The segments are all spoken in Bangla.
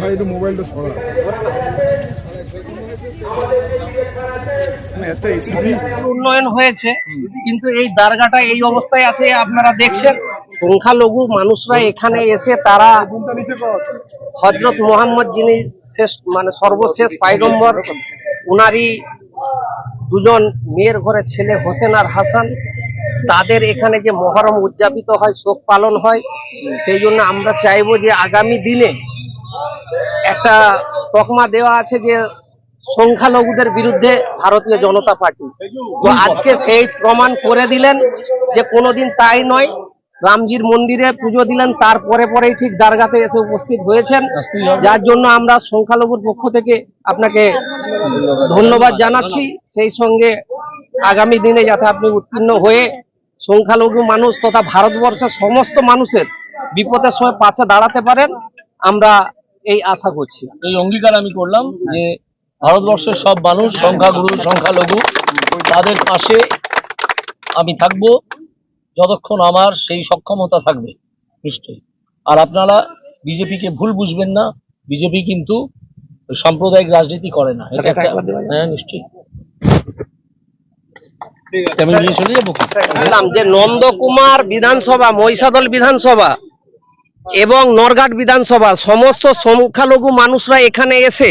ভাই একটু মোবাইলটা সরা উন্নয়ন হয়েছে কিন্তু এই দারগাটা এই অবস্থায় আছে আপনারা দেখছেন। সংখ্যালঘু মানুষরা এখানে এসে তারা হজরত মোহাম্মদ যিনি শেষ মানে সর্বশেষ পাইগম্বর উনারই দুজন মেয়ের ঘরে ছেলে হোসেন আর হাসান। তাদের এখানে যে মহরম উদযাপিত হয়, শোক পালন হয়, সেই জন্য আমরা চাইব যে আগামী দিনে একটা তকমা দেওয়া আছে যে সংখ্যালঘুদের বিরুদ্ধে ভারতীয় জনতা পার্টি। তো আজকে সেই প্রমাণ করে দিলেন যে কোনোদিন তাই নয়, রামজির মন্দিরে পুজো দিলেন, তারপরে পরেই ঠিক দারগাতে এসে উপস্থিত হয়েছেন। যার জন্য আমরা সংখ্যালঘুর পক্ষ থেকে আপনাকে ধন্যবাদ জানাচ্ছি। সেই সঙ্গে আগামী দিনে যাতে আপনি উত্তীর্ণ হয়ে সংখ্যালঘু মানুষ তথা ভারতবর্ষের সমস্ত মানুষের বিপদের সময় পাশে দাঁড়াতে পারেন আমরা এই আশা করছি। এই অঙ্গীকার আমি করলাম যে ভারতবর্ষের সব মানুষ সংখ্যাগুরু সংখ্যালঘু তাদের পাশে আমি থাকব যতক্ষণ আমার সেই সক্ষমতা থাকবে নিশ্চয়ই। আর আপনারা বিজেপিকে ভুল বুঝবেন না বিজেপি কিন্তু সাম্প্রদায়িক রাজনীতি করে না। এটা একটা হ্যাঁ নিশ্চয়ই। আমি নিয়ে চলে যাব বললাম যে নন্দকুমার বিধানসভা মহিষাদল বিধানসভা এবং নরঘাট বিধানসভা সমস্ত সংখ্যালঘু মানুষরা এখানে এসে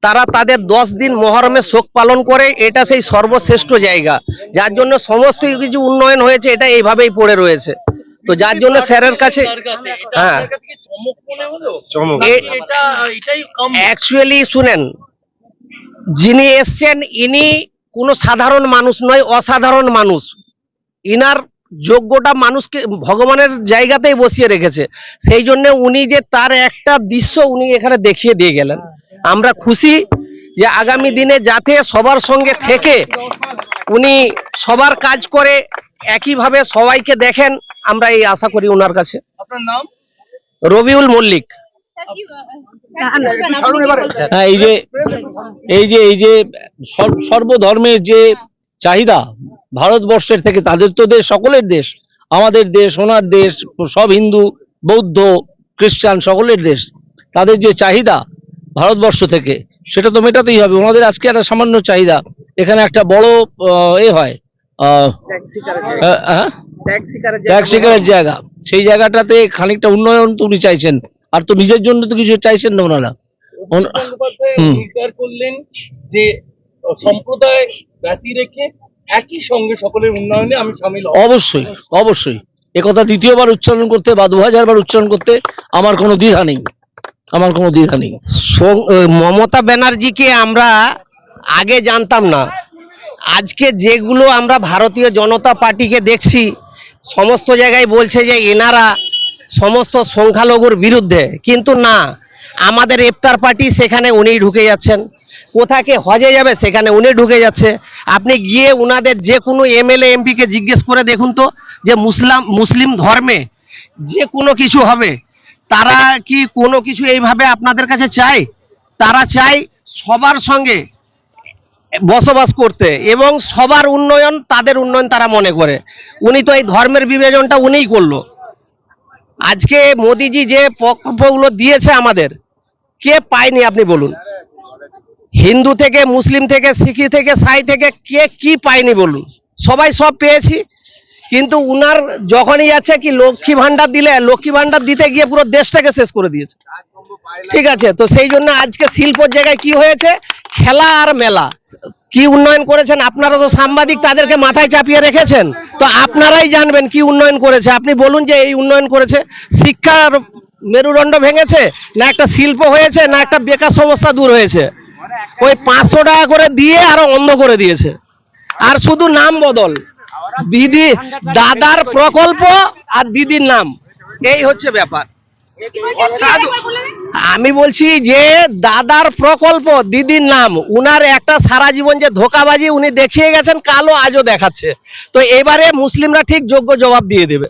তারা তাদের দশ দিন মহরমে শোক পালন করে এটা সেই সর্বশ্রেষ্ঠ জায়গা। যার জন্য সমস্ত কিছু উন্নয়ন হয়েছে এটা এইভাবেই পড়ে রয়েছে। তো যার জন্য স্যারের কাছে হ্যাঁ। অ্যাকচুয়ালি শুনেন যিনি এসছেন ইনি কোনো সাধারণ মানুষ নয় অসাধারণ মানুষ। ইনার যোগ্যটা মানুষকে ভগবানের জায়গাতেই বসিয়ে রেখেছে। সেই জন্য উনি যে তার একটা দৃশ্য উনি এখানে দেখিয়ে দিয়ে গেলেন। আমরা খুশি যে আগামী দিনে যাতে সবার সঙ্গে থেকে উনি সবার কাজ করে একইভাবে সবাইকে দেখেন আমরা এই আশা করি ওনার কাছে। আপনার নাম? রবিউল মল্লিক। হ্যাঁ এই যে এই যে এই যে সর- সর্বধর্মের যে চাহিদা ভারতবর্ষের থেকে তাদের তো দেশ সকলের দেশ। আমাদের দেশ ওনার দেশ সব হিন্দু বৌদ্ধ খ্রিস্টান সকলের দেশ। তাদের যে চাহিদা ভারতবর্ষ থেকে সেটা তো মেটাতেই হবে। ওনাদের আজকে একটা সামান্য চাহিদা। এখানে একটা বড় আহ, এ হয় হ্যাঁ জায়গা। সেই জায়গাটাতে খানিকটা উন্নয়ন তো উনি চাইছেন। আর তো নিজের জন্য তো কিছু চাইছেন না ওনারা। করলেন যে সম্প্রদায় ব্যতি রেখে একই সঙ্গে সকলের উন্নয়নে আমি সামিল অবশ্যই অবশ্যই। একথা দ্বিতীয়বার উচ্চারণ করতে বা দু হাজারবার উচ্চারণ করতে আমার কোনো দ্বিধা নেই। আমার কোনো দ্বিধা নেই। মমতা ব্যানার্জিকে আমরা আগে জানতাম না। আজকে যেগুলো আমরা ভারতীয় জনতা পার্টিকে দেখছি সমস্ত জায়গায় বলছে যে এনারা সমস্ত সংখ্যালঘুর বিরুদ্ধে। কিন্তু না, আমাদের ইফতার পার্টি সেখানে উনিই ঢুকে যাচ্ছেন। কোথাকে হজে যাবে সেখানে উনি ঢুকে যাচ্ছে। আপনি গিয়ে উনাদের যে কোনো এমএলএ, এমপিকে জিজ্ঞেস করে দেখুন তো যে মুসলাম, মুসলিম ধর্মে যে কোনো কিছু হবে। তারা কি কোনো কিছু এইভাবে আপনাদের কাছে চায়? তারা চায় সবার সঙ্গে বসবাস করতে এবং সবার উন্নয়ন তাদের উন্নয়ন তারা মনে করে। উনি তো এই ধর্মের বিভাজনটা উনিই করল। আজকে মোদিজি যে প্রকল্পগুলো দিয়েছে আমাদের, কে পায়নি আপনি বলুন? হিন্দু থেকে, মুসলিম থেকে, শিখি থেকে, সাই থেকে কে কি পায়নি বলুন? সবাই সব পেয়েছি, কিন্তু উনার যখনই আছে কি লক্ষ্মী ভান্ডার দিলে, লক্ষ্মী ভান্ডার দিতে গিয়ে পুরো দেশটাকে শেষ করে দিয়েছে। ঠিক আছে, তো সেই জন্য আজকে শিল্পর জায়গায় কি হয়েছে? খেলা আর মেলা। কি উন্নয়ন করেছেন? আপনারা তো সাংবাদিক, তাদেরকে মাথায় চাপিয়ে রেখেছেন। তো আপনারাই জানবেন কি উন্নয়ন করেছে। আপনি বলুন যে এই উন্নয়ন করেছে। শিক্ষার মেরুদণ্ড ভেঙেছে, না একটা শিল্প হয়েছে, না একটা বেকার সমস্যা দূর হয়েছে। ওই পাঁচশো টাকা করে দিয়ে আরও অন্ধ করে দিয়েছে। আর শুধু নাম বদল। দিদি, দাদার প্রকল্প আর দিদির নাম। এই হচ্ছে ব্যাপার। আমি বলছি যে দাদার প্রকল্প, দিদির নাম, উনার একটা সারা জীবন যে ধোকাবাজি উনি দেখিয়ে গেছেন কালো আজও দেখাচ্ছে। তো এবারে মুসলিমরা ঠিক যোগ্য জবাব দিয়ে দেবে।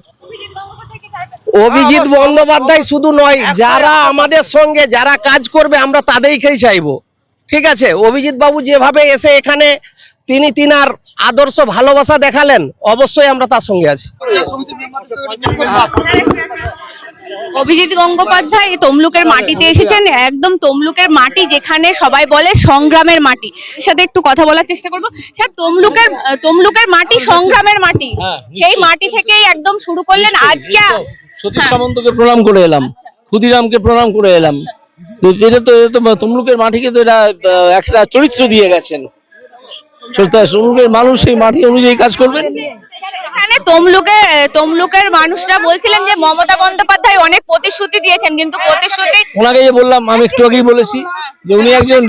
অভিজিৎ বন্দ্যোপাধ্যায় শুধু নয়, যারা আমাদের সঙ্গে যারা কাজ করবে, আমরা তাদেরকেই চাইব। ঠিক আছে? অভিজিৎ বাবু যেভাবে এসে এখানে তিনি তিনার আদর্শ ভালোবাসা দেখালেন, অবশ্যই আমরা তার সঙ্গে আছি। অভিজিৎ গঙ্গোপাধ্যায় তমলুকের মাটিতে এসেছেন একদম তমলুকের মাটি যেখানে সবাই বলে সংগ্রামের মাটি। সাথে একটু কথা বলার চেষ্টা করব। স্যার তমলুকের তমলুকের মাটি সংগ্রামের মাটি। হ্যাঁ, সেই মাটি থেকেই একদম শুরু করলেন আজকে সতীশ হ্যাঁ। সামন্তকে প্রণাম করে এলাম। ক্ষুদিরামকে প্রণাম করে এলাম। এটা তো তমলুকের মাটিকে তো এটা আহ, একটা চরিত্র দিয়ে গেছেন। সত্যি তমলুকের মানুষ সেই মাটি অনুযায়ী কাজ করবেন? এখানে তমলুকে তমলুকের মানুষরা বলছিলেন যে মমতা বন্দ্যোপাধ্যায় অনেক প্রতিশ্রুতি দিয়েছেন কিন্তু প্রতিশ্রুতি ওনাকে যে বললাম আমি একটু আগেই বলেছি যে উনি একজন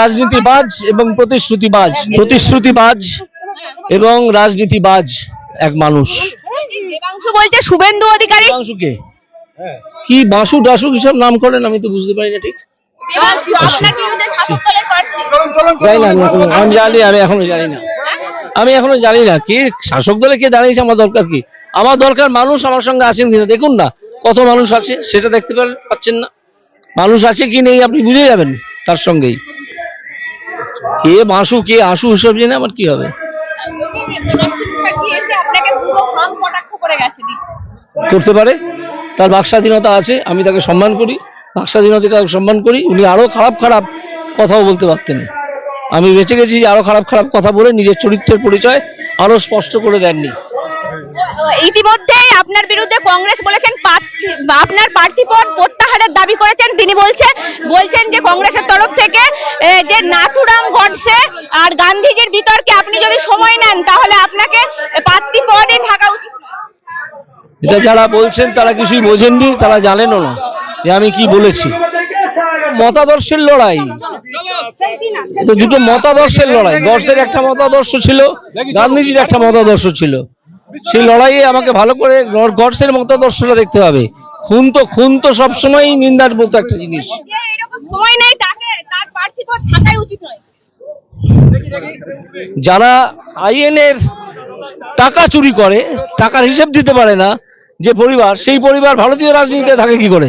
রাজনীতিবাজ এবং প্রতিশ্রুতিবাজ। প্রতিশ্রুতিবাজ এবং রাজনীতিবাজ এক মানুষ। দেবাংশু বলছে শুভেন্দু অধিকারী। কি বাসু ডাসু কিসব নাম করেন আমি তো বুঝতে পারি না ঠিক। আমি এখনো- জানি না। কে শাসক দলে কে দাঁড়িয়েছে, আমার দরকার কি? আমার দরকার মানুষ আমার সঙ্গে আছেন কিনা। দেখুন না, কত মানুষ আছে, সেটা দেখতে পাচ্ছেন না। মানুষ আছে কি নেই, আপনি বুঝে যাবেন তার সঙ্গেই। কে বাঁশু, কে আশু, এসব জেনে আমার কি হবে? করতে পারে, তার বাক স্বাধীনতা আছে, আমি তাকে সম্মান করি। বাক স্বাধীনতাকে সম্মান করি উনি আরও খারাপ খারাপ কথাও বলতে পারতেন। আমি বেঁচে গেছি যে আরও খারাপ খারাপ কথা বলে নিজের চরিত্রের পরিচয় আরও স্পষ্ট করে দেননি। ইতিমধ্যেই আপনার বিরুদ্ধে কংগ্রেস বলেছেন আপনার প্রার্থী পদ প্রত্যাহারের দাবি করেছেন। তিনি বলছেন বলছেন যে কংগ্রেসের তরফ থেকে যে নাথুরাম গডসে আর গান্ধীজির বিতর্কে আপনি যদি সময় নেন তাহলে আপনাকে প্রার্থী পদে থাকা উচিত। এটা যারা বলছেন তারা কিছুই বোঝেননি তারা জানেনও না। যে আমি কি বলেছি? মতাদর্শের লড়াই। দুটো মতাদর্শের লড়াই। দর্শের একটা মতাদর্শ ছিল, গান্ধীজির একটা মতাদর্শ ছিল। সেই লড়াইয়ে আমাকে ভালো করে গডসের মতাদর্শটা দেখতে হবে। খুন তো খুন তো সবসময়ই নিন্দার মতো একটা জিনিস। যারা আইএনের টাকা চুরি করে, টাকার হিসেব দিতে পারে না, যে পরিবার, সেই পরিবার ভারতীয় রাজনীতিতে থাকে কি করে?